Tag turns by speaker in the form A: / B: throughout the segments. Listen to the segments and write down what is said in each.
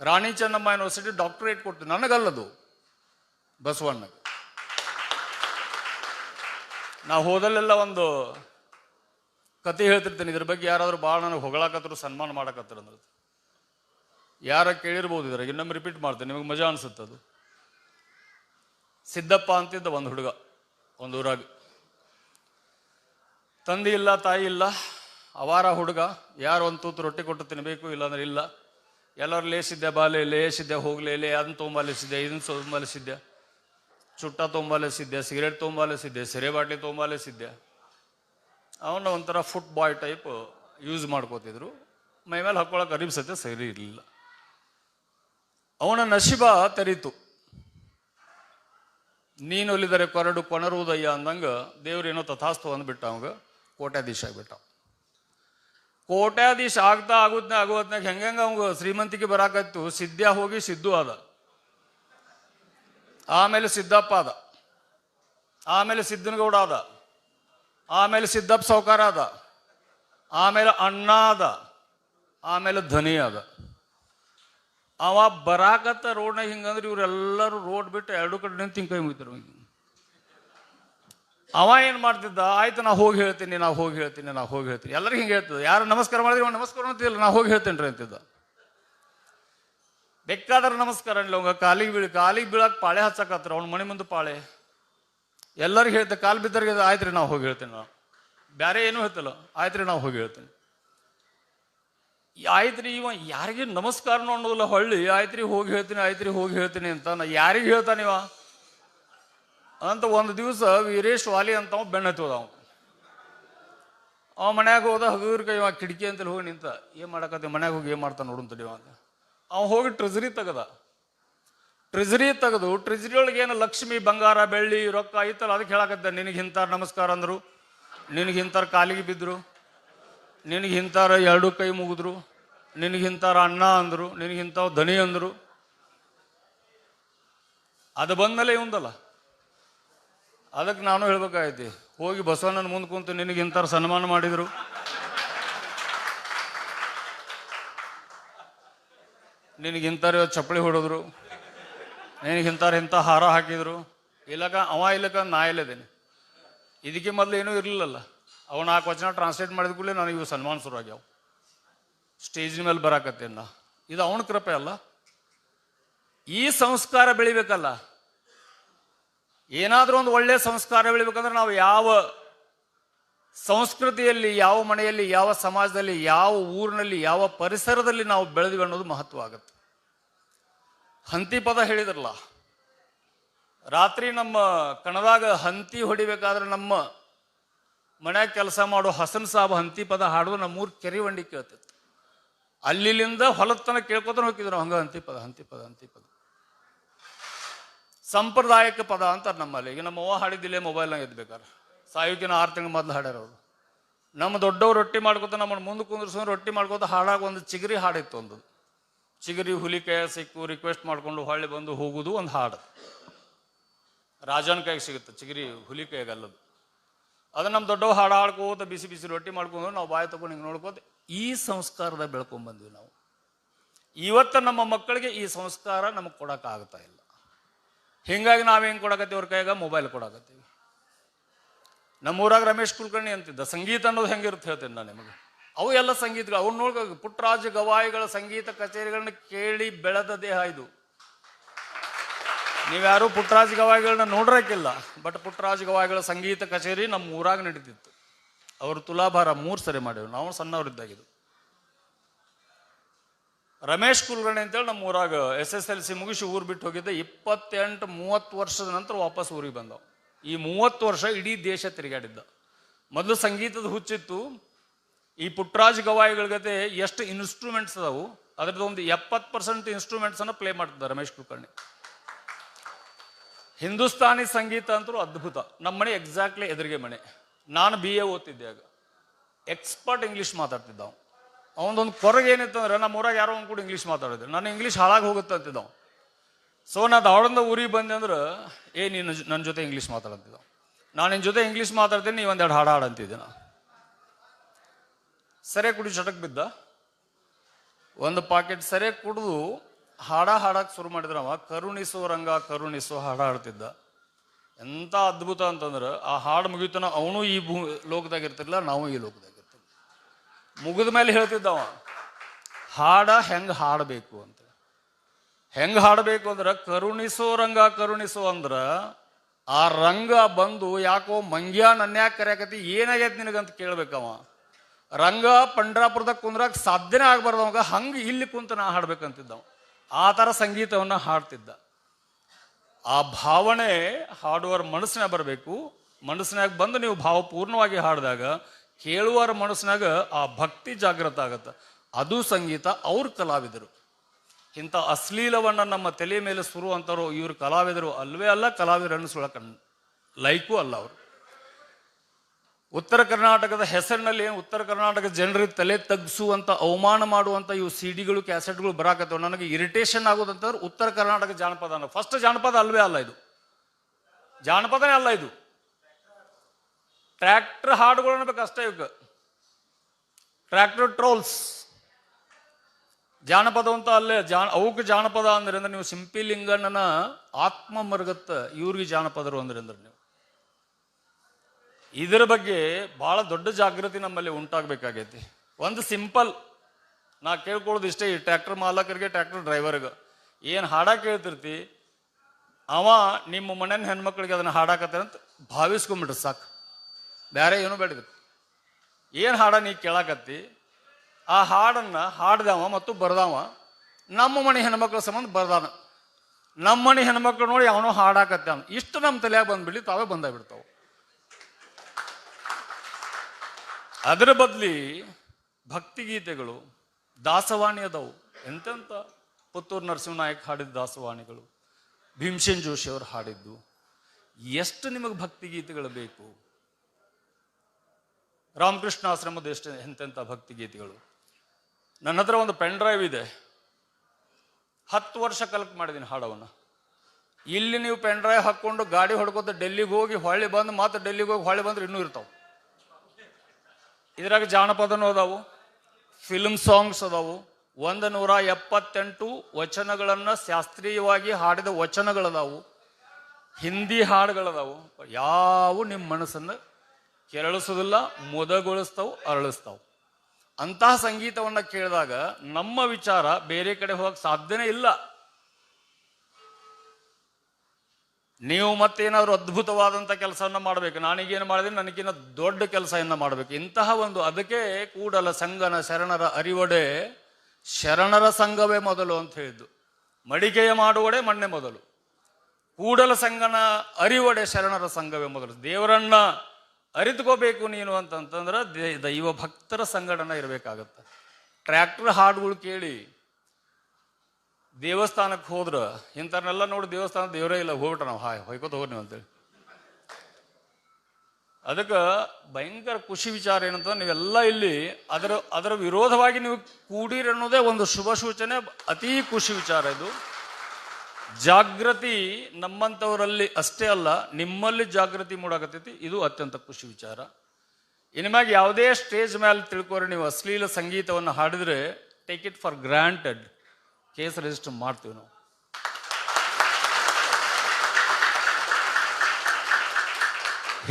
A: Rani Chennamma university doctorate ಕೊಟ್ಟು ನನಗಲ್ಲದು. ಬಸವಣ್ಣ ನಾ ಹೋದಲ್ಲೆಲ್ಲ ಒಂದು ಕತೆ ಹೇಳ್ತಿರ್ತೀನಿ. ಇದ್ರ ಬಗ್ಗೆ ಯಾರಾದ್ರೂ ಭಾಳ ನನಗೆ ಹೊಗಳಾಕತ್ರು, ಸನ್ಮಾನ ಮಾಡಕತ್ತಾರ ಅಂದ್ರೆ. ಯಾರ ಕೇಳಿರ್ಬೋದು ಇದ್ರಾಗ. ಇನ್ನೊಮ್ಮೆ ರಿಪೀಟ್ ಮಾಡ್ತೇನೆ. ನಿಮಗೆ ಮಜಾ ಅನ್ಸುತ್ತೆ ಅದು. ಸಿದ್ದಪ್ಪ ಅಂತಿದ್ದ ಒಂದು ಹುಡುಗ, ಒಂದು ಊರಾಗ. ತಂದೆ ಇಲ್ಲ, ತಾಯಿ ಇಲ್ಲ ಅವಾರ ಹುಡುಗ. ಯಾರು ಒಂದು ತೂತು ರೊಟ್ಟಿ ಕೊಟ್ಟು ತಿನ್ನಬೇಕು ಇಲ್ಲಾಂದ್ರೆ ಇಲ್ಲ. ಎಲ್ಲರೂ ಲೇಸಿದ್ದೆ, ಬಾಲೆ ಲೇಸಿದ್ದೆ, ಹೋಗ್ಲಿ ಲೇ, ಅದನ್ನ ತೊಗೊಂಬಾಲಿಸಿದ್ದೆ ಇದನ್ನ ತೊಗೊಂಬಾಲಿಸಿದ್ದೆ ಚುಟ್ಟ ತೊಗೊಂಬಾಲಿಸಿದ್ದೆ ಸಿಗರೇಟ್ ತುಂಬಲಿಸಿದ್ದೆ, ಸಿರೆ ಬಾಟ್ಲಿ ತೊಗೊಂಬಾಲಿಸಿದ್ದೆ ಅವನ್ನ ಒಂಥರ ಫುಟ್ ಬಾಯ್ ಟೈಪ್ ಯೂಸ್ ಮಾಡ್ಕೋತಿದ್ರು. ಮೈ ಮೇಲೆ ಹಾಕೊಳಕ್ಕೆ ಅರಿಬ್ ಸತ್ಯ ಸರಿ ಇರಲಿಲ್ಲ. ಅವನ ನಶಿಬ ತೆರೀತು. ನೀನು ಒಲಿದರೆ ಕೊರಡು ಕೊನರುವುದಯ್ಯ ಅಂದಂಗ ದೇವ್ರೇನೋ ತಥಾಸ್ತು ಅಂದ್ಬಿಟ್ಟ ಅವಂಗ, ಕೋಟ್ಯಾಧೀಶ ಆಗ್ಬಿಟ್ಟ. ಕೋಟ್ಯಾಧೀಶ ಆಗ್ತಾ ಆಗುತ್ತ ಆಗೋತ್ನಾಗ ಹೆಂಗ ಅವಂಗ ಶ್ರೀಮಂತಿಕೆ ಬರಾಕತ್ತು? ಸಿದ್ಧ ಹೋಗಿ ಸಿದ್ದು ಆದ. ಆಮೇಲೆ ಸಿದ್ದಪ್ಪ ಆದ. ಆಮೇಲೆ ಸಿದ್ದನಗೌಡ ಆದ. ಆಮೇಲೆ ಸಿದ್ದಪ್ಪ ಸೌಕಾರ ಆದ. ಆಮೇಲೆ ಅಣ್ಣ ಆದ. ಆಮೇಲೆ ಧನಿ ಆದ. ಅವ ಬರಾಕತ್ತ ರೋಡ್ನಾಗ ಹಿಂಗಂದ್ರೆ ಇವರೆಲ್ಲರೂ ರೋಡ್ ಬಿಟ್ಟು ಎರಡು ಕಡೆ ನಿಂತು ಕೈ ಮುಗಿತಾರೆ ಅವ ಏನು ಮಾಡ್ತಿದ್ದ? ಆಯ್ತು, ನಾ ಹೋಗಿ ಹೇಳ್ತೀನಿ, ನಾ ಹೋಗಿ ಹೇಳ್ತೀನಿ, ನಾ ಹೋಗಿ ಹೇಳ್ತೀನಿ. ಎಲ್ಲರಿಗೂ ಹಿಂಗೆ ಹೇಳ್ತಿದ್ದ ಯಾರು ನಮಸ್ಕಾರ ಮಾಡಿದ್ರೆ? ಇವ ನಮಸ್ಕಾರ ಅಂತಿಲ್ಲ, ನಾ ಹೋಗಿ ಹೇಳ್ತೇನೆ ರೀ ಅಂತಿದ್ದ. ಬೇಕಾದ್ರೆ ನಮಸ್ಕಾರ ಅನ್ಲಿ ಅವಂಗ. ಕಾಲಿಗೆ ಬೀಳಿ, ಕಾಲಿಗೆ ಬೀಳಕ್ಕೆ ಪಾಳೆ ಹಚ್ಚಕತ್ರ ಅವ್ನ ಮನೆ ಮುಂದೆ ಪಾಳೆ. ಎಲ್ಲರಿಗೂ ಹೇಳ್ತೆ ಕಾಲು ಬಿದ್ದರಿಗೆ ಆಯ್ತು ರೀ ನಾವು ಹೋಗಿ ಹೇಳ್ತೀನಿ ನಾವು ಬೇರೆ ಏನೂ ಹೇಳ್ತಲ್ಲ. ಆಯ್ತು ರೀ ನಾವು ಹೋಗಿ ಹೇಳ್ತೀನಿ. ಆಯ್ತ್ರಿ ಇವ ಯಾರಿಗೆ ನಮಸ್ಕಾರ ಅನ್ನೋದಿಲ್ಲ ಹೊಳ್ಳಿ. ಆಯ್ತ್ರಿ ಹೋಗಿ ಹೇಳ್ತೀನಿ ಆಯ್ತ್ರಿ ಹೋಗಿ ಹೇಳ್ತೀನಿ ಅಂತ ನಾ ಯಾರಿಗೆ ಹೇಳ್ತಾನಿವ ಅಂತ ಒಂದು ದಿವಸ ವೀರೇಶ್ ವಾಲಿ ಅಂತ ಅವ ಬೆನ್ನ ಹತ್ತೋದ ಅವ. ಮನ್ಯಾಗ ಹೋದ ಹಗುರ್ ಕೈ ಕಿಟಕಿ ಅಂತೇಳಿ ಹೋಗಿ ನಿಂತ, ಏನು ಮಾಡಕತ್ತೆ, ಮನ್ಯಾಗ ಹೋಗಿ ಏನು ಮಾಡ್ತಾನೆ ನೋಡು ಅಂತೇಳಿ ಅಂತ ಅವ ಹೋಗಿ ಟ್ರೆಜರಿ ತೆಗದ. ಟ್ರೆಜರಿ ತೆಗೆದು ಟ್ರೆಜರಿ ಒಳಗೆ ಏನು ಲಕ್ಷ್ಮಿ, ಬಂಗಾರ, ಬೆಳ್ಳಿ, ರೊಕ್ಕ ಐತಲ್ಲ, ಅದಕ್ಕೆ ಹೇಳಕತ್ತೆ, ನಿನಗೆ ಹಿಂತಾರ ನಮಸ್ಕಾರ ಅಂದ್ರು, ನಿನಗೆ ಹಿಂತಾರ ಕಾಲಿಗೆ ಬಿದ್ರು, ನಿನಗೆ ಹಿಂತಾರ ಎರಡು ಕೈ ಮುಗಿದ್ರು, ನಿನಗೆ ಹಿಂತಾರ ಅಣ್ಣ ಅಂದರು, ನಿನಗೆ ಧನಿ ದನಿ ಅಂದರು. ಅದು ಬಂದಮೇಲೆ ಇವಂದಲ್ಲ. ಅದಕ್ಕೆ ನಾನು ಹೇಳ್ಬೇಕಾಗೈತಿ ಹೋಗಿ ಬಸವಣ್ಣನ ಮುಂದೆ ಕುಂತು ನಿನಗೆ ಇಂಥವ್ರು ಸನ್ಮಾನ ಮಾಡಿದ್ರು. ನಿನಗೆ ಇಂಥವ್ರು ಚಪ್ಪಳಿ ಹೊಡೆದ್ರು, ನಿನಗೆ ಇಂಥವ್ರು ಇಂಥ ಹಾರ ಹಾಕಿದ್ರು. ಇಲ್ಲಕ ಅವ ಇಲ್ಲಕ ನಾ ಇಲ್ಲದೇನೆ. ಇದಕ್ಕೆ ಮೊದಲು ಏನೂ ಇರಲಿಲ್ಲಲ್ಲ. ಅವ ನಾಲ್ಕು ವಚನ ಟ್ರಾನ್ಸ್ಲೇಟ್ ಮಾಡಿದ ಕೂಡಲೇ ನನಗೆ ಇವು ಸನ್ಮಾನ ಶುರು ಆಗ್ಯಾವ ಸ್ಟೇಜಿನ ಮೇಲೆ ಬರಾಕತ್ತೇನ ಇದು ಅವನ ಕೃಪೆ ಅಲ್ಲ. ಈ ಸಂಸ್ಕಾರ ಬೆಳಿಬೇಕಲ್ಲ. ಏನಾದರೂ ಒಂದು ಒಳ್ಳೆಯ ಸಂಸ್ಕಾರ ಬೆಳಿಬೇಕಂದ್ರೆ ನಾವು ಯಾವ ಸಂಸ್ಕೃತಿಯಲ್ಲಿ, ಯಾವ ಮನೆಯಲ್ಲಿ, ಯಾವ ಸಮಾಜದಲ್ಲಿ, ಯಾವ ಊರಿನಲ್ಲಿ, ಯಾವ ಪರಿಸರದಲ್ಲಿ ನಾವು ಬೆಳೆದ್ವಿ ಅನ್ನೋದು ಮಹತ್ವ ಆಗುತ್ತೆ ಹಂತಿ ಪದ ಹೇಳಿದ್ರಲ್ಲ, ರಾತ್ರಿ ನಮ್ಮ ಕಣದಾಗ ಹಂತಿ ಹೊಡಿಬೇಕಾದ್ರೆ ನಮ್ಮ ಮನ್ಯಾಗ ಕೆಲಸ ಮಾಡೋ ಹಸನ್ ಸಾಬ್ ಹಂತಿ ಪದ ಹಾಡುವ ನಮ್ಮೂರ್ ಕೆರೆ ಬಂಡಿ ಕೇಳ್ತಿತ್ತು. ಅಲ್ಲಿಂದ ಹೊಲದ ತನಕ ಕೇಳ್ಕೊತಾನೆ ಹೋಗಿದ್ರು, ಹಂಗ ಹಂತಿ ಪದ ಹಂತಿ ಪದ ಹಂತಿ ಪದ. ಸಾಂಪ್ರದಾಯಿಕ ಪದ ಅಂತಾರೆ ನಮ್ಮಲ್ಲಿ. ಈಗ ನಮ್ಮ ಅವ್ವ ಹಾಡಿದ್ದಿಲ್ಲೇ ಮೊಬೈಲ್ನಾಗ ಇದ್ಬೇಕಾರೆ ಸಾಯುಕಿನ ಆರು ತಿಂಗಳು ಮೊದಲು ಹಾಡ್ಯಾರ ಅವರು. ನಮ್ಮ ದೊಡ್ಡವ್ರು ರೊಟ್ಟಿ ಮಾಡ್ಕೊತ ನಮ್ಮನ್ನು ಮುಂದೆ ಕುಂದ್ರಸ್ಕೊಂಡು ರೊಟ್ಟಿ ಮಾಡ್ಕೊತ ಹಾಡಾಗ ಒಂದು ಚಿಗರಿ ಹಾಡಿತ್ತು ಒಂದು. ಚಿಗರಿ ಹುಲಿ ಕೈ ಸಿಕ್ಕು ರಿಕ್ವೆಸ್ಟ್ ಮಾಡ್ಕೊಂಡು ಹೊಳ್ಳಿ ಬಂದು ಹೋಗುವುದು ಒಂದು ಹಾಡು. ರಾಜನ ಕೈಗೆ ಸಿಗುತ್ತೆ ಚಿಗರಿ ಹುಲಿ ಕೈಗಲ್ಲದು ಅದು ನಮ್ಮ ದೊಡ್ಡವ ಹಾಡು ಹಾಡ್ಕೋತ ಬಿಸಿ ಬಿಸಿ ರೊಟ್ಟಿ ಮಾಡ್ಕೊಂಡು ನಾವು ಬಾಯಿ ತಗೊಂಡು ಹಿಂಗೆ ನೋಡ್ಕೋತ ಈ ಸಂಸ್ಕಾರದ ಬೆಳ್ಕೊಂಡ್ಬಂದ್ವಿ ನಾವು. ಇವತ್ತು ನಮ್ಮ ಮಕ್ಕಳಿಗೆ ಈ ಸಂಸ್ಕಾರ ನಮಗೆ ಕೊಡೋಕ್ಕಾಗ್ತಾ ಇಲ್ಲ. ಹಿಂಗಾಗಿ ನಾವು ಹೆಂಗೆ ಕೊಡಕತ್ತೀವಿ ಅವ್ರ ಕೈಯಾಗ? ಮೊಬೈಲ್ ಕೊಡಕತ್ತೀವಿ. ನಮ್ಮೂರಾಗ ರಮೇಶ್ ಕುಲಕರ್ಣಿ ಅಂತಿದ್ದ, ಸಂಗೀತ ಅನ್ನೋದು ಹೆಂಗಿರುತ್ತೆ ಹೇಳ್ತೇನೆ ನಾನು ನಿಮಗೆ. ಅವು ಎಲ್ಲ ಸಂಗೀತಗಳು ಅವ್ರು ನೋಡ್ಕೋ ಪುಟ್ಟರಾಜ ಗವಾಯಿಗಳ ಸಂಗೀತ ಕಚೇರಿಗಳನ್ನ ಕೇಳಿ ಬೆಳೆದ ದೇಹ ಇದು. ನೀವ್ಯಾರು ಪುಟ್ಟರಾಜ ಗವಾಯಿಗಳನ್ನ ನೋಡ್ರಕ್ಕಿಲ್ಲ ಬಟ್ ಪುಟ್ಟರಾಜ ಗವಾಯಿಗಳ ಸಂಗೀತ ಕಚೇರಿ ನಮ್ಮ ಊರಾಗ ನಡೀತಿತ್ತು. ಅವರು ತುಲಾಭಾರ ಮೂರು ಸರಿ ಮಾಡಿದ್ರು. ನಾವು ಸಣ್ಣವರಿದ್ದಾಗಿದ್ದು. ರಮೇಶ್ ಕುಲಕರ್ಣಿ ಅಂತೇಳಿ ನಮ್ಮ ಊರಾಗ ಎಸ್ ಎಸ್ ಎಲ್ ಸಿ ಮುಗಿಸಿ ಊರು ಬಿಟ್ಟು ಹೋಗಿದ್ದೆ ಇಪ್ಪತ್ತೆಂಟು, ಮೂವತ್ತು ವರ್ಷದ ನಂತರ ವಾಪಸ್ ಊರಿಗೆ ಬಂದವು. ಈ ಮೂವತ್ತು ವರ್ಷ ಇಡೀ ದೇಶ ತಿರುಗಾಡಿದ್ದ. ಮೊದಲು ಸಂಗೀತದ ಹುಚ್ಚಿತ್ತು. ಈ ಪುಟ್ಟರಾಜ್ ಗವಾಯಿಗಳ ಜೊತೆ ಎಷ್ಟು ಇನ್ಸ್ಟ್ರೂಮೆಂಟ್ಸ್ ಅದಾವು. ಅದ್ರದ್ದು ಒಂದು ಎಪ್ಪತ್ತು ಪರ್ಸೆಂಟ್ ಇನ್ಸ್ಟ್ರೂಮೆಂಟ್ಸ್ ಅನ್ನ ಪ್ಲೇ ಮಾಡ್ತಿದ್ದ ರಮೇಶ್ ಕುಲಕರ್ಣಿ. ಹಿಂದೂಸ್ತಾನಿ ಸಂಗೀತ ಅಂತೂ ಅದ್ಭುತ. ನಮ್ಮ ಮನೆ ಎಕ್ಸಾಕ್ಟ್ಲಿ ಎದುರಿಗೆ ಮನೆ. ನಾನು ಬಿ ಎ ಓದ್ತಿದ್ದೆ ಆಗ. ಎಕ್ಸ್ಪರ್ಟ್ ಇಂಗ್ಲೀಷ್ ಮಾತಾಡ್ತಿದ್ದ ಅವನದೊಂದು ಕೊರಗೆ ಏನಿತ್ತು ಅಂದ್ರೆ ನಮ್ಮ ಊರಾಗ ಯಾರೋ ಒಂದು ಕೂಡ ಇಂಗ್ಲೀಷ್ ಮಾತಾಡಿದ್ರು. ನಾನು ಇಂಗ್ಲೀಷ್ ಹಾಳಾಗಿ ಹೋಗುತ್ತೆ ಅಂತಿದ್ದ. ಸೊ ನಾ ಧಾರವಾಡದಿಂದ ಊರಿಗೆ ಬಂದೆ ಅಂದ್ರೆ, ಏ ನೀನು ನನ್ನ ಜೊತೆ ಇಂಗ್ಲೀಷ್ ಮಾತಾಡಂತಿದ್ದ. ನಾನು ನಿನ್ನ ಜೊತೆ ಇಂಗ್ಲೀಷ್ ಮಾತಾಡ್ತೀನಿ ನೀವು ಒಂದೆರಡು ಹಾಡು ಹಾಡು ಅಂತಿದ್ದೆ ನಾ ಸರಿ ಕುಡಿ ಚಟಕ್ ಬಿದ್ದ. ಒಂದು ಪಾಕೆಟ್ ಸರಿ ಕುಡಿದು ಹಾಡ ಹಾಡಕ್ಕೆ ಶುರು ಮಾಡಿದ್ರವ ಕರುಣಿಸೋ ರಂಗ, ಕರುಣಿಸೋ ಹಾಡ ಹಾಡ್ತಿದ್ದ. ಎಂತ ಅದ್ಭುತ ಅಂತಂದ್ರೆ, ಆ ಹಾಡು ಮುಗಿತನ ಅವನು ಈ ಭೂ, ಲೋಕದಾಗ ಇರ್ತಿರ್ಲಿಲ್ಲ, ನಾವು ಈ ಲೋಕದಾಗ ಮುಗಿದ ಮೇಲೆ ಹೇಳ್ತಿದ್ದವ, ಹಾಡ ಹೆಂಗೆ ಹಾಡಬೇಕು ಅಂತ. ಹೆಂಗೆ ಹಾಡಬೇಕು ಅಂದ್ರೆ, ಕರುಣಿಸೋ ರಂಗ ಕರುಣಿಸೋ ಅಂದ್ರೆ, ಆ ರಂಗ ಬಂದು ಯಾಕೋ ಮಂಗ್ಯ ನನ್ಯಾಕ ಕರೆಯಕತಿ ಏನಾಗೈತಿ ನಿನಗಂತ ಕೇಳ್ಬೇಕವ ರಂಗ ಪಂಡ್ರಾಪುರದಾಗ ಕುಂದ್ರಾಗ ಸಾಧ್ಯನೇ ಆಗ್ಬಾರ್ದು ಅವಾಗ, ಹಂಗ ಇಲ್ಲಿ ಕುಂತ ನಾ ಹಾಡ್ಬೇಕಂತಿದ್ದವ. ಆ ಥರ ಸಂಗೀತವನ್ನು ಹಾಡ್ತಿದ್ದ. ಆ ಭಾವನೆ ಹಾಡುವರ ಮನಸ್ಸಿನಾಗ ಬರಬೇಕು. ಮನಸ್ಸಿನಾಗ ಬಂದು ನೀವು ಭಾವಪೂರ್ಣವಾಗಿ ಹಾಡಿದಾಗ ಕೇಳುವರ ಮನಸ್ಸಿನಾಗ ಆ ಭಕ್ತಿ ಜಾಗೃತ ಆಗತ್ತೆ. ಅದು ಸಂಗೀತ, ಅವ್ರ ಕಲಾವಿದರು. ಇಂಥ ಅಶ್ಲೀಲವನ್ನು ನಮ್ಮ ತಲೆ ಮೇಲೆ ಸುರು ಅಂತಾರೋ ಇವ್ರ ಕಲಾವಿದರು ಅಲ್ವೇ ಅಲ್ಲ, ಕಲಾವಿದರು ಸುಳಕ ಲೈಕು ಅಲ್ಲ ಅವರು. ಉತ್ತರ ಕರ್ನಾಟಕದ ಹೆಸರಿನಲ್ಲಿ ಉತ್ತರ ಕರ್ನಾಟಕ ಜನರಿಗೆ ತಲೆ ತಗ್ಸುವಂತ ಅವಮಾನ ಮಾಡುವಂತ ಇವು ಸಿಡಿಗಳು, ಕ್ಯಾಸೆಟ್ಗಳು ಬರಾಕತ್ತವ. ನನಗೆ ಇರಿಟೇಷನ್ ಆಗೋದಂತಂದ್ರೆ ಉತ್ತರ ಕರ್ನಾಟಕ ಜಾನಪದ ಫಸ್ಟ್ ಜಾನಪದ ಅಲ್ವೇ ಅಲ್ಲ ಇದು. ಜಾನಪದನೇ ಅಲ್ಲ ಇದು. ಟ್ರ್ಯಾಕ್ಟರ್ ಹಾಡುಗಳು ಅನ್ಬೇಕು ಅಷ್ಟೇ ಇವಕ್ಕೆ ಟ್ರ್ಯಾಕ್ಟರ್ ಟ್ರೋಲ್ಸ್. ಜಾನಪದ ಅಂತ ಅಲ್ಲೇ ಜಾ ಅವಕ್ಕೆ ಜಾನಪದ ಅಂದ್ರೆ ನೀವು ಸಿಂಪಿಲಿಂಗಣ್ಣನ ಆತ್ಮ ಮರ್ಗತ್ತ ಇವ್ರಿಗೆ ಜಾನಪದರು ಅಂದ್ರೆ ನೀವು. ಇದರ ಬಗ್ಗೆ ಬಹಳ ದೊಡ್ಡ ಜಾಗೃತಿ ನಮ್ಮಲ್ಲಿ ಉಂಟಾಗಬೇಕಾಗೈತಿ. ಒಂದು ಸಿಂಪಲ್, ನಾ ಕೇಳ್ಕೊಳ್ಳೋದು ಇಷ್ಟೇ, ಈ ಟ್ರ್ಯಾಕ್ಟರ್ ಮಾಲಕರಿಗೆ, ಟ್ರ್ಯಾಕ್ಟರ್ ಡ್ರೈವರ್ಗೆ. ಏನು ಹಾಡ ಕೇಳ್ತಿರ್ತಿ, ಅವ ನಿಮ್ಮ ಮನೆಯ ಹೆಣ್ಮಕ್ಳಿಗೆ ಅದನ್ನ ಹಾಡಾಕತ್ತೆ ಅಂತ ಭಾವಿಸ್ಕೊಂಬಿಟ್ರೆ ಸಾಕು. ಬೇರೆ ಏನು ಬೇಡ ಏನು ಹಾಡ ನೀ ಕೇಳಾಕತ್ತಿ? ಆ ಹಾಡನ್ನ ಹಾಡ್ದವ ಮತ್ತು ಬರ್ದವ. ನಮ್ಮ ಮನೆ ಹೆಣ್ಮಕ್ಳ ಸಂಬಂಧ ಬರ್ದಾನ. ನಮ್ಮ ಮನೆ ಹೆಣ್ಮಕ್ಳು ನೋಡಿ ಅವನು ಹಾಡಾಕತ್ತೆ ಅವ್ನು ಇಷ್ಟು ನಮ್ಮ ತಲೆಯಾಗ ಬಂದ್ಬಿಡ್ಲಿ, ತಾವೇ ಬಂದ ಬಿಡ್ತಾವ ಅದರ ಬದಲಿ ಭಕ್ತಿಗೀತೆಗಳು ದಾಸವಾಣಿ ಅದಾವು. ಎಂತೆಂಥ ಪುತ್ತೂರು ನರಸಿಂಹನಾಯಕ್ ಹಾಡಿದ ದಾಸವಾಣಿಗಳು. ಭೀಮಸೇನ್ ಜೋಶಿ ಅವರು ಹಾಡಿದ್ದು. ಎಷ್ಟು ನಿಮಗೆ ಭಕ್ತಿಗೀತೆಗಳು ಬೇಕು? ರಾಮಕೃಷ್ಣ ಆಶ್ರಮದ ಎಷ್ಟು ಎಂತೆಂಥ ಭಕ್ತಿಗೀತೆಗಳು ನನ್ನ ಹತ್ರ ಒಂದು ಪೆನ್ ಡ್ರೈವ್ ಇದೆ. ಹತ್ತು ವರ್ಷ ಕಲೆಕ್ಟ್ ಮಾಡಿದ್ದೀನಿ ಹಾಡವನ್ನು. ಇಲ್ಲಿ ನೀವು ಪೆನ್ ಡ್ರೈವ್ ಹಾಕ್ಕೊಂಡು ಗಾಡಿ ಹೊಡ್ಕೊತ ಡೆಲ್ಲಿಗೆ ಹೋಗಿ ಹೊಳ್ಳಿ ಬಂದು ಮತ್ತೆ ಡೆಲ್ಲಿಗೆ ಹೋಗಿ ಹೊಳ್ಳಿ ಬಂದ್ರೆ ಇನ್ನೂ ಇರ್ತಾವೆ. ಇದ್ರಾಗ ಜಾನಪದನೂ ಅದಾವು ಫಿಲ್ಮ್ ಸಾಂಗ್ಸ್ ಅದಾವು. ಒಂದು ನೂರ ಎಪ್ಪತ್ತೆಂಟು ವಚನಗಳನ್ನು ಶಾಸ್ತ್ರೀಯವಾಗಿ ಹಾಡಿದ ವಚನಗಳದಾವು. ಹಿಂದಿ ಹಾಡುಗಳದಾವು. ಯಾವ ನಿಮ್ಮ ಮನಸ್ಸನ್ನು ಕೆರಳಿಸೋದಿಲ್ಲ, ಮುದಗೊಳಿಸ್ತಾವು, ಅರಳಿಸ್ತಾವು. ಅಂತಹ ಸಂಗೀತವನ್ನು ಕೇಳಿದಾಗ ನಮ್ಮ ವಿಚಾರ ಬೇರೆ ಕಡೆ ಹೋಗಕ್ಕೆ ಸಾಧ್ಯನೇ ಇಲ್ಲ. ನೀವು ಮತ್ತೇನಾದ್ರು ಅದ್ಭುತವಾದಂಥ ಕೆಲಸವನ್ನು ಮಾಡಬೇಕು. ನಾನೀಗೇನು ಮಾಡಿದ್ರೆ ನನಗಿನ್ನ ದೊಡ್ಡ ಕೆಲಸವನ್ನು ಮಾಡಬೇಕು. ಇಂತಹ ಒಂದು, ಅದಕ್ಕೆ ಕೂಡಲ ಸಂಗನ, ಶರಣರ ಅರಿವಡೆ, ಶರಣರ ಸಂಘವೇ ಮೊದಲು ಅಂತ ಹೇಳಿದ್ದು. ಮಡಿಕೆಯ ಮಾಡುವಡೆ ಮಣ್ಣೆ ಮೊದಲು. ಕೂಡಲ ಸಂಗನ ಅರಿವಡೆ, ಶರಣರ ಸಂಘವೇ ಮೊದಲು. ದೇವರನ್ನ ಅರಿತುಕೋಬೇಕು ನೀನು ಅಂತಂತಂದ್ರೆ ದೈವ ಭಕ್ತರ ಸಂಗಡನ ಇರಬೇಕಾಗತ್ತೆ. ಟ್ರ್ಯಾಕ್ಟರ್ ಹಾಡುಗಳು ಕೇಳಿ ದೇವಸ್ಥಾನಕ್ಕೆ ಹೋದ್ರೆ ಇಂಥವ್ರನ್ನೆಲ್ಲ ನೋಡಿ ದೇವಸ್ಥಾನ ದೇವರೇ ಇಲ್ಲ ಹೋಗ್ಬಿಟ್ಟ ನಾವು, ಹಾಯ್, ಹೊಯ್ಕೋತ ಹೋಗಿ ನೀವು ಅಂತೇಳಿ. ಅದಕ್ಕೆ ಭಯಂಕರ ಖುಷಿ ವಿಚಾರ ಏನಂತ ನೀವೆಲ್ಲ ಇಲ್ಲಿ ಅದರ ಅದರ ವಿರೋಧವಾಗಿ ನೀವು ಕೂಡಿರನ್ನೋದೇ ಒಂದು ಶುಭ ಸೂಚನೆ, ಅತೀ ಖುಷಿ ವಿಚಾರ ಇದು. ಜಾಗೃತಿ ನಮ್ಮಂಥವರಲ್ಲಿ ಅಷ್ಟೇ ಅಲ್ಲ, ನಿಮ್ಮಲ್ಲಿ ಜಾಗೃತಿ ಮೂಡಾಕತ್ತೈತಿ ಇದು ಅತ್ಯಂತ ಖುಷಿ ವಿಚಾರ. ಇನ್ನು ಯಾವುದೇ ಸ್ಟೇಜ್ ಮೇಲೆ ತಿಳ್ಕೊರಿ, ನೀವು ಅಶ್ಲೀಲ ಸಂಗೀತವನ್ನು ಹಾಡಿದ್ರೆ take it for granted case register ಮಾಡ್ತೀವಿ ನಾವು.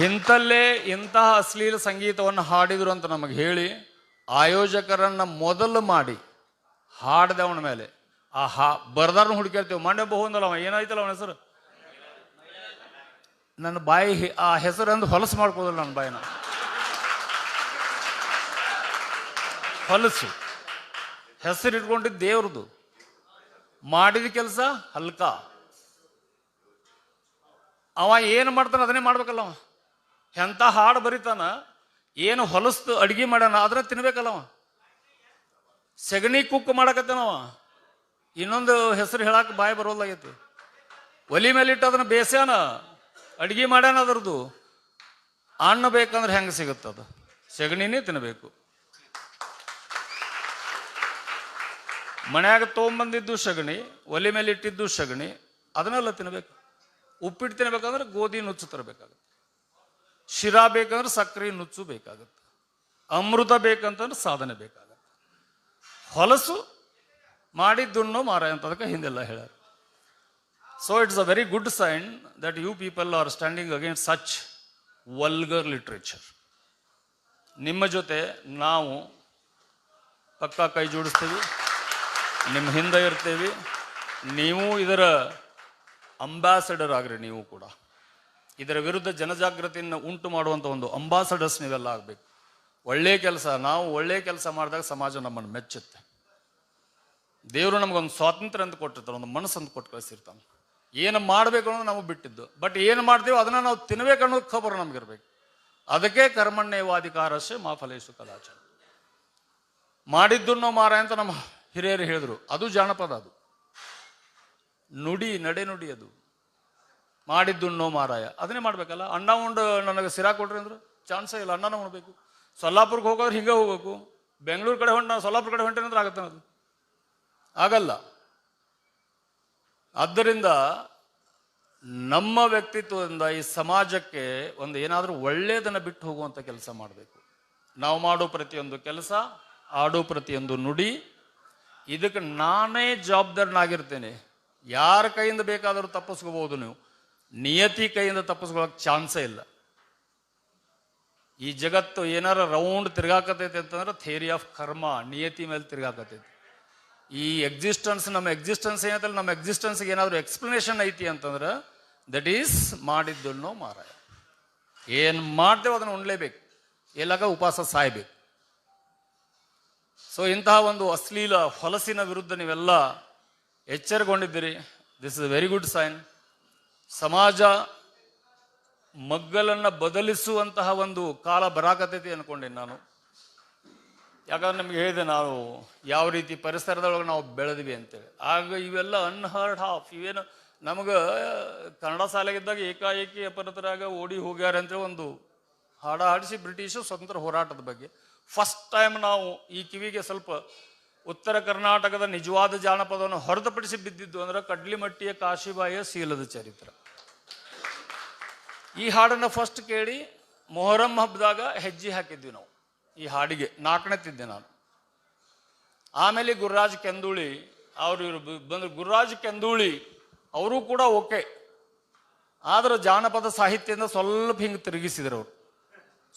A: ಇಂಥಲ್ಲೇ ಇಂತಹ ಅಶ್ಲೀಲ ಸಂಗೀತವನ್ನು ಹಾಡಿದ್ರು ಅಂತ ನಮಗೆ ಹೇಳಿ, ಆಯೋಜಕರನ್ನ ಮೊದಲು ಮಾಡಿ ಹಾಡಿದವನ ಮೇಲೆ. ಆ ಹಾ ಬರ್ದಾರ್ನು ಹುಡುಕಿರ್ತೀವಿ ಮಂಡ್ಯ ಬಹುಂದಲ್ಲ ಅವ, ಏನಾಯ್ತಲ್ಲ ಅವನ ಹೆಸರು? ನನ್ನ ಬಾಯಿ ಆ ಹೆಸರು ಅಂದು ಹೊಲಸು ಮಾಡ್ಕೋದಲ್ಲ ನನ್ನ ಬಾಯಿನ. ಹೊಲಸು. ಹೆಸರು ಇಟ್ಕೊಂಡಿದ್ದು ದೇವ್ರದು. ಮಾಡಿದ ಕೆಲಸ ಹಲ್ಕ. ಅವ ಏನು ಮಾಡ್ತಾನೆ ಅದನ್ನೇ ಮಾಡ್ಬೇಕಲ್ಲ ಅವ. ಎಂಥ ಹಾಡು ಬರಿತಾನ, ಏನು ಹೊಲಸ್ತು ಅಡ್ಗೆ ಮಾಡ್ಯಾನ ಅದನ್ನ ತಿನ್ಬೇಕಲ್ಲ ಅವ. ಸಗಣಿ ಕುಕ್ ಮಾಡಕತ್ತಾನವ ಇನ್ನೊಂದು ಹೆಸರು ಹೇಳಕ್ಕೆ ಬಾಯಿ ಬರೋಲ್ಲಾಗೈತಿ. ಒಲಿ ಮೇಲಿಟ್ಟು ಅದನ್ನ ಬೇಸ್ಯಾನ, ಅಡ್ಗೆ ಮಾಡ್ಯಾನ ಅದರದು ಅಣ್ಣ ಬೇಕಂದ್ರೆ ಹೆಂಗೆ ಅದು? ಸಗಣಿನೇ ತಿನ್ನಬೇಕು ಮನ್ಯಾಗ ತೊಗೊಂಬಂದಿದ್ದು ಸಗಣಿ, ಒಲೆ ಮೇಲೆ ಇಟ್ಟಿದ್ದು ಸಗಣಿ, ಅದನ್ನೆಲ್ಲ ತಿನ್ನಬೇಕು ಉಪ್ಪಿಟ್ಟು ತಿನ್ಬೇಕಂದ್ರೆ ಗೋಧಿ ನುಚ್ಚು ತರಬೇಕಾಗುತ್ತೆ. ಶಿರಾ ಬೇಕಂದ್ರೆ ಸಕ್ಕರೆ ನುಚ್ಚು ಬೇಕಾಗುತ್ತೆ. ಅಮೃತ ಬೇಕಂತಂದ್ರೆ ಸಾಧನೆ ಬೇಕಾಗುತ್ತೆ. ಹೊಲಸು ಮಾಡಿದ್ದುಣ್ಣು ಮಾರ ಅಂತ ಅದಕ್ಕೆ ಹಿಂದೆಲ್ಲ ಹೇಳ್ಯಾರ. So it's a very good sign that you people are standing against such vulgar literature ನಿಮ್ಮ ಜೊತೆ ನಾವು ಪಕ್ಕ ಕೈ ಜೋಡಿಸ್ತೀವಿ, ನಿಮ್ಮ ಹಿಂದೆ ಇರ್ತೀವಿ, ನೀವು ಇದರ ಅಂಬಾಸಡರ್ ಆಗ್ರಿ ನೀವು ಕೂಡ. ಇದರ ವಿರುದ್ಧ ಜನಜಾಗೃತಿಯನ್ನು ಉಂಟು ಮಾಡುವಂಥ ಒಂದು ಅಂಬಾಸಡರ್ಸ್ ನೀವೆಲ್ಲ ಆಗಬೇಕು. ಒಳ್ಳೆಯ ಕೆಲಸ, ನಾವು ಒಳ್ಳೆಯ ಕೆಲಸ ಮಾಡಿದಾಗ ಸಮಾಜ ನಮ್ಮನ್ನು ಮೆಚ್ಚುತ್ತೆ. ದೇವರು ನಮಗೊಂದು ಸ್ವಾತಂತ್ರ್ಯ ಅಂತ ಕೊಟ್ಟಿರ್ತಾರೆ ಒಂದು ಮನಸ್ಸು ಅಂತ ಕೊಟ್ಟು ಕಳಿಸಿರ್ತಾನೆ. ಏನು ಮಾಡಬೇಕು ಅನ್ನೋದು ನಮಗೆ ಬಿಟ್ಟಿದ್ದು. ಬಟ್ ಏನು ಮಾಡ್ತೀವೋ ಅದನ್ನು ನಾವು ತಿನ್ಬೇಕು ಅನ್ನೋದು ಖಬರ್ ನಮಗಿರ್ಬೇಕು. ಅದಕ್ಕೆ ಕರ್ಮಣ್ಯವಾಧಿಕಾರಸ್ಯ ಮಾ ಫಲೇಶು ಕದಾಚಾರ ಮಾಡಿದ್ದನ್ನು ಮಾರ ಅಂತ ನಮ್ಮ ಹಿರಿಯರು ಹೇಳಿದ್ರು. ಅದು ಜಾನಪದ ಅದು. ನುಡಿ, ನಡೆ ನುಡಿ ಅದು. ಮಾಡಿದ್ದುಣ್ಣೋ ಮಾರಾಯ. ಅದನ್ನೇ ಮಾಡ್ಬೇಕಲ್ಲ? ಅಣ್ಣ ಉಂಡು ನನಗೆ ಸಿರಾ ಕೊಡ್ರಿ ಅಂದ್ರೆ, ಚಾನ್ಸೇ ಇಲ್ಲ, ಅಣ್ಣನ ಉಣ್ಬೇಕು. ಸೊಲ್ಲಾಪುರಕ್ಕೆ ಹೋಗೋದ್ರೆ ಹಿಂಗೆ ಹೋಗ್ಬೇಕು. ಬೆಂಗಳೂರು ಕಡೆ ಹೊಂಟ ಸೊಲ್ಲಾಪುರ ಕಡೆ ಹೊಂಟೇನಂದ್ರೆ ಆಗತ್ತೆ ಅದು ಆಗಲ್ಲ. ಆದ್ದರಿಂದ ನಮ್ಮ ವ್ಯಕ್ತಿತ್ವದಿಂದ ಈ ಸಮಾಜಕ್ಕೆ ಒಂದು ಏನಾದರೂ ಒಳ್ಳೆಯದನ್ನು ಬಿಟ್ಟು ಹೋಗುವಂಥ ಕೆಲಸ ಮಾಡಬೇಕು. ನಾವು ಮಾಡೋ ಪ್ರತಿಯೊಂದು ಕೆಲಸ, ಆಡೋ ಪ್ರತಿಯೊಂದು ನುಡಿ, ಇದಕ್ಕೆ ನಾನೇ ಜವಾಬ್ದಾರನಾಗಿರ್ತೇನೆ. ಯಾರ ಕೈಯಿಂದ ಬೇಕಾದರೂ ತಪ್ಪಿಸ್ಕೋಬಹುದು ನೀವು. ನಿಯತಿ ಕೈಯಿಂದ ತಪ್ಪಿಸ್ಕೊಳಕ್ಕೆ ಚಾನ್ಸೇ ಇಲ್ಲ. ಈ ಜಗತ್ತು ಏನಾರ ರೌಂಡ್ ತಿರ್ಗಾಕತೈತೆ ಅಂತಂದ್ರೆ ಥೇರಿ ಆಫ್ ಕರ್ಮ ನಿಯತಿ ಮೇಲೆ ತಿರ್ಗಾಕತೈತಿ. ಈ ಎಕ್ಸಿಸ್ಟೆನ್ಸ್ ನಮ್ಮ ಎಕ್ಸಿಸ್ಟೆನ್ಸ್ ಏನಂತಲ್ಲ ನಮ್ಮ ಎಕ್ಸಿಸ್ಟೆನ್ಸ್ಗೆ ಏನಾದರೂ ಎಕ್ಸ್ಪ್ಲನೇಷನ್ ಐತಿ ಅಂತಂದ್ರೆ ದಟ್ ಈಸ್ ಮಾಡಿದ್ದನ್ನು ಮಾರಾಯ. ಏನು ಮಾಡ್ತೇವೆ ಅದನ್ನು ಉಣ್ಲೇಬೇಕು. ಎಲ್ಲಾಗ ಉಪವಾಸ ಸಾಯ್ಬೇಕು. ಸೊ ಇಂತಹ ಒಂದು ಅಶ್ಲೀಲ ಹೊಲಸಿನ ವಿರುದ್ಧ ನೀವೆಲ್ಲ ಎಚ್ಚರಗೊಂಡಿದ್ದೀರಿ. This is very good sign ಸಮಾಜ ಮಗ್ಗಲನ್ನು ಬದಲಿಸುವಂತಹ ಒಂದು ಕಾಲ ಬರಾಕತೈತಿ ಅನ್ಕೊಂಡೇನೆ ನಾನು. ಯಾಕಂದ್ರೆ ನಮ್ಗೆ ಹೇಳಿದೆ, ನಾವು ಯಾವ ರೀತಿ ಪರಿಸರದೊಳಗೆ ನಾವು ಬೆಳೆದ್ವಿ ಅಂತೇಳಿ. ಆಗ ಇವೆಲ್ಲ ಅನ್ಹರ್ಡ್ ಹಾಫ್ ಇವೇನು ನಮಗೆ ಕನ್ನಡ ಶಾಲೆಗಿದ್ದಾಗ ಏಕಾಏಕಿ ಅಪರತರಾಗ ಓಡಿ ಹೋಗ್ಯಾರ ಅಂತೇಳಿ ಒಂದು ಹಾಡ ಹಾಡಿಸಿ ಬ್ರಿಟಿಷು ಸ್ವತಂತ್ರ ಹೋರಾಟದ ಬಗ್ಗೆ. ಫಸ್ಟ್ ಟೈಮ್ ನಾವು ಈ ಕಿವಿಗೆ ಸ್ವಲ್ಪ ಉತ್ತರ ಕರ್ನಾಟಕದ ನಿಜವಾದ ಜಾನಪದವನ್ನು ಹೊರತುಪಡಿಸಿ ಬಿದ್ದಿದ್ದು ಅಂದ್ರೆ ಕಡ್ಲಿಮಟ್ಟಿಯ ಕಾಶಿಬಾಯಿಯ ಸೀಲದ ಚರಿತ್ರ. ಈ ಹಾಡನ್ನು ಫಸ್ಟ್ ಕೇಳಿ ಮೊಹರಂ ಹಬ್ಬದಾಗ ಹೆಜ್ಜೆ ಹಾಕಿದ್ವಿ ನಾವು. ಈ ಹಾಡಿಗೆ ನಾಲ್ಕನೆತ್ತಿದ್ದೆ ನಾನು. ಆಮೇಲೆ ಗುರುರಾಜ್ ಕೆಂದೂಳಿ ಅವರು ಇವರು ಬಂದ್ರು. ಗುರುರಾಜ್ ಕೆಂದೂಳಿ ಅವರು ಕೂಡ ಓಕೆ. ಆದ್ರೆ ಜಾನಪದ ಸಾಹಿತ್ಯದಿಂದ ಸ್ವಲ್ಪ ಹಿಂಗೆ ತಿರುಗಿಸಿದ್ರು ಅವರು.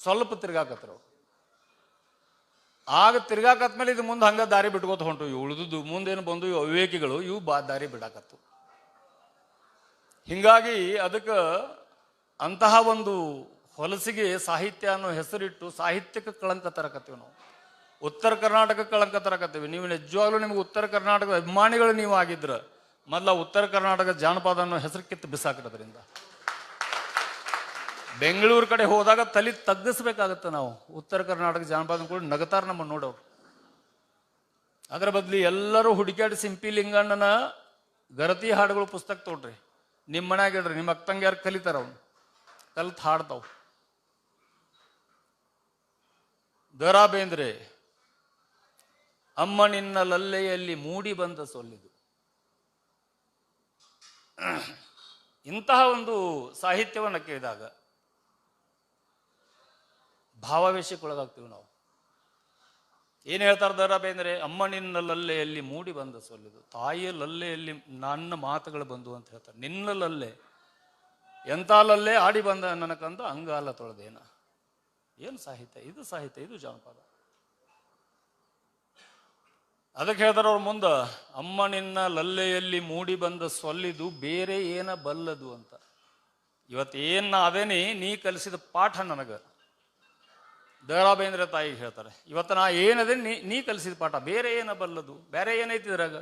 A: ಸ್ವಲ್ಪ ತಿರ್ಗಾಕತ್ರು ಆಗ ಆಗ ತಿರ್ಗಾಕತ್ಮೇಲೆ ಇದು ಮುಂದೆ ಹಂಗ ದಾರಿ ಬಿಟ್ಕೋತ ಹೊಂಟು. ಇವು ಉಳಿದುದು ಮುಂದೇನು ಬಂದು ಇವು ಅವಿವೇಕಿಗಳು, ಇವು ಬಾ, ದಾರಿ ಬಿಡಾಕತ್ತು. ಹಿಂಗಾಗಿ ಅದಕ್ಕೆ ಅಂತಹ ಒಂದು ಹೊಲಸಿಗೆ ಸಾಹಿತ್ಯ ಅನ್ನೋ ಹೆಸರಿಟ್ಟು ಸಾಹಿತ್ಯಕ್ಕೆ ಕಳಂಕ ತರಕತ್ತೀವಿ ನಾವು. ಉತ್ತರ ಕರ್ನಾಟಕ ಕಳಂಕ ತರಕತ್ತೀವಿ. ನೀವು ನಿಜವಾಗ್ಲೂ ನಿಮ್ಗೆ ಉತ್ತರ ಕರ್ನಾಟಕದ ಅಭಿಮಾನಿಗಳು ನೀವು ಆಗಿದ್ರೆ ಮೊದಲ ಉತ್ತರ ಕರ್ನಾಟಕ ಜಾನಪದ ಅನ್ನೋ ಹೆಸರು ಕಿತ್ತು ಬಿಸಾಕಿರೋದ್ರಿಂದ. ಬೆಂಗಳೂರು ಕಡೆ ಹೋದಾಗ ತಲೆ ತಗ್ಗಿಸ್ಬೇಕಾಗತ್ತೆ ನಾವು. ಉತ್ತರ ಕರ್ನಾಟಕ ಜಾನಪದ ಕೂಡ ನಗತಾರ ನಮ್ಮ ನೋಡೋರು. ಅದರ ಬದಲು ಎಲ್ಲರೂ ಹುಡುಕ್ಯಾಡಿ ಸಿಂಪಿ ಲಿಂಗಣ್ಣನ ಗರತಿ ಹಾಡುಗಳು ಪುಸ್ತಕ ತೊಗೊಳ್ರಿ ನಿಮ್ಮ ಮನ್ಯಾಗ ಇಡ್ರಿ, ನಿಮ್ಮ ಅಕ್ಕಂಗ್ಯಾರು ಕಲಿತಾರ ಅವನು. ಕಲ್ತು ಹಾಡ್ತಾವ್. ದರಾ ಅಮ್ಮ ನಿನ್ನ ಲಲ್ಲೆಯಲ್ಲಿ ಮೂಡಿ ಬಂದ ಸೊಲ್ಲಿದು. ಇಂತಹ ಒಂದು ಸಾಹಿತ್ಯವನ್ನು ಕೇಳಿದಾಗ ಭಾವಾವೇಶಕ್ಕೊಳಗಾಗ್ತೀವಿ ನಾವು. ಏನು ಹೇಳ್ತಾರೆ ದರ ಅಮ್ಮ ನಿನ್ನ ಲಲ್ಲೆಯಲ್ಲಿ ಮೂಡಿ ಬಂದ ಸೊಲ್ಲಿದು. ತಾಯಿಯ ಲಲ್ಲೆಯಲ್ಲಿ ನನ್ನ ಮಾತುಗಳು ಬಂದು ಅಂತ ಹೇಳ್ತಾರೆ. ನಿನ್ನ ಲಲ್ಲೆ, ಎಂಥ ಲಲ್ಲೆ ಆಡಿ ಬಂದ ನನಕಂದು ಅಂಗಾಲ ತೊಳೆದೇನ. ಏನು ಸಾಹಿತ್ಯ? ಇದು ಸಾಹಿತ್ಯ, ಇದು ಜಾನಪದ. ಅದಕ್ಕೆ ಹೇಳ್ತಾರೆ ಅವ್ರ ಮುಂದ, ಅಮ್ಮ ನಿನ್ನ ಲಲ್ಲೆಯಲ್ಲಿ ಮೂಡಿ ಬಂದ ಸೊಲ್ಲಿದು ಬೇರೆ ಏನ ಬಲ್ಲದು ಅಂತ. ಇವತ್ತೇನ್ ಅದೇನಿ ನೀ ಕಲಿಸಿದ ಪಾಠ ನನಗೆ. ದರಾಬೇಂದ್ರ ತಾಯಿ ಹೇಳ್ತಾರೆ, ಇವತ್ತು ನಾ ಏನದೆ ನೀ ನೀ ಕಲಿಸಿದ ಪಾಠ, ಬೇರೆ ಏನ ಬಲ್ಲದು? ಬೇರೆ ಏನೈತಿ ಇದ್ರಾಗ?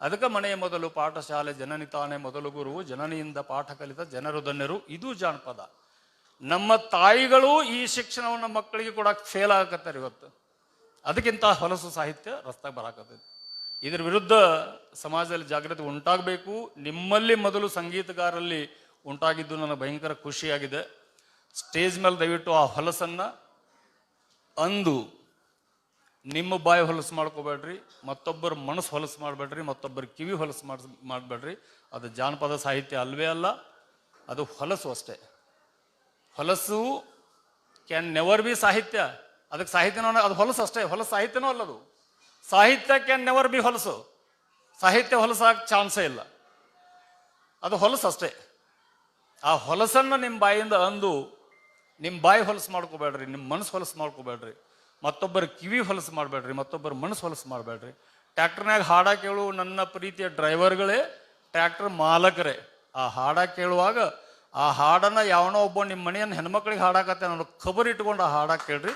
A: ಅದಕ್ಕೆ ಮನೆಯ ಮೊದಲು ಪಾಠಶಾಲೆ, ಜನನಿ ತಾನೇ ಮೊದಲು ಗುರು, ಜನನಿಯಿಂದ ಪಾಠ ಕಲಿತ ಜನರು, ಧನ್ಯರು, ಇದು ಜಾನಪದ. ನಮ್ಮ ತಾಯಿಗಳು ಈ ಶಿಕ್ಷಣವನ್ನು ಮಕ್ಕಳಿಗೆ ಕೊಡಕ್ಕೆ ಫೇಲ್ ಆಗಕತ್ತಾರೆ ಇವತ್ತು. ಅದಕ್ಕಿಂತ ಹೊಲಸು ಸಾಹಿತ್ಯ ರಸ್ತಾಗ ಬರಾಕತ್ತೈತಿ. ಇದ್ರ ವಿರುದ್ಧ ಸಮಾಜದಲ್ಲಿ ಜಾಗೃತಿ ಉಂಟಾಗಬೇಕು. ನಿಮ್ಮಲ್ಲಿ ಮೊದಲು ಸಂಗೀತಗಾರರಲ್ಲಿ ಉಂಟಾಗಿದ್ದು ನನಗೆ ಭಯಂಕರ ಖುಷಿಯಾಗಿದೆ. ಸ್ಟೇಜ್ ಮೇಲೆ ದಯವಿಟ್ಟು ಆ ಹೊಲಸನ್ನು ಅಂದು ನಿಮ್ಮ ಬಾಯಿ ಹೊಲಸು ಮಾಡ್ಕೋಬೇಡ್ರಿ, ಮತ್ತೊಬ್ಬರ ಮನಸ್ಸು ಹೊಲಸು ಮಾಡಬೇಡ್ರಿ, ಮತ್ತೊಬ್ಬರ ಕಿವಿ ಹೊಲಸು ಮಾಡಿಸ್ ಮಾಡಬೇಡ್ರಿ. ಅದು ಜಾನಪದ ಸಾಹಿತ್ಯ ಅಲ್ವೇ ಅಲ್ಲ, ಅದು ಹೊಲಸು ಅಷ್ಟೇ. ಹೊಲಸು ಕ್ಯಾನ್ ನೆವರ್ ಬಿ ಸಾಹಿತ್ಯ. ಅದಕ್ಕೆ ಸಾಹಿತ್ಯನೋ ಅದು ಹೊಲಸು ಅಷ್ಟೇ. ಹೊಲಸು ಸಾಹಿತ್ಯನೂ ಅಲ್ಲದು ಸಾಹಿತ್ಯ ಕ್ಯಾನ್ ನೆವರ್ ಬಿ ಹೊಲಸು. ಸಾಹಿತ್ಯ ಹೊಲಸಾಕ ಚಾನ್ಸೇ ಇಲ್ಲ. ಅದು ಹೊಲಸು ಅಷ್ಟೇ. ಆ ಹೊಲಸನ್ನು ನಿಮ್ಮ ಬಾಯಿಂದ ಅಂದು ನಿಮ್ಮ ಬಾಯಿ ಹೊಲಸು ಮಾಡ್ಕೋಬೇಡ್ರಿ ನಿಮ್ಮ ಮನಸ್ಸು ಹೊಲಸು ಮಾಡ್ಕೋಬೇಡ್ರಿ. ಮತ್ತೊಬ್ಬರ ಕಿವಿ ಹೊಲಸು ಮಾಡಬೇಡ್ರಿ, ಮತ್ತೊಬ್ಬರ ಮನಸ್ಸು ಹೊಲಸು ಮಾಡಬೇಡ್ರಿ. ಟ್ಯಾಕ್ಟರ್ನಾಗ ಹಾಡ ಕೇಳು ನನ್ನ ಪ್ರೀತಿಯ ಡ್ರೈವರ್ಗಳೇ, ಟ್ರ್ಯಾಕ್ಟರ್ ಮಾಲಕರೇ. ಆ ಹಾಡ ಕೇಳುವಾಗ ಆ ಹಾಡನ್ನ ಯಾವನೋ ಒಬ್ಬ ನಿಮ್ಮ ಮನೆಯನ್ನು ಹೆಣ್ಮಕ್ಳಿಗೆ ಹಾಡಾಕತ್ತೆ ಅನ್ನೋ ಖಬರ್ ಇಟ್ಕೊಂಡು ಆ ಹಾಡ ಕೇಳ್ರಿ.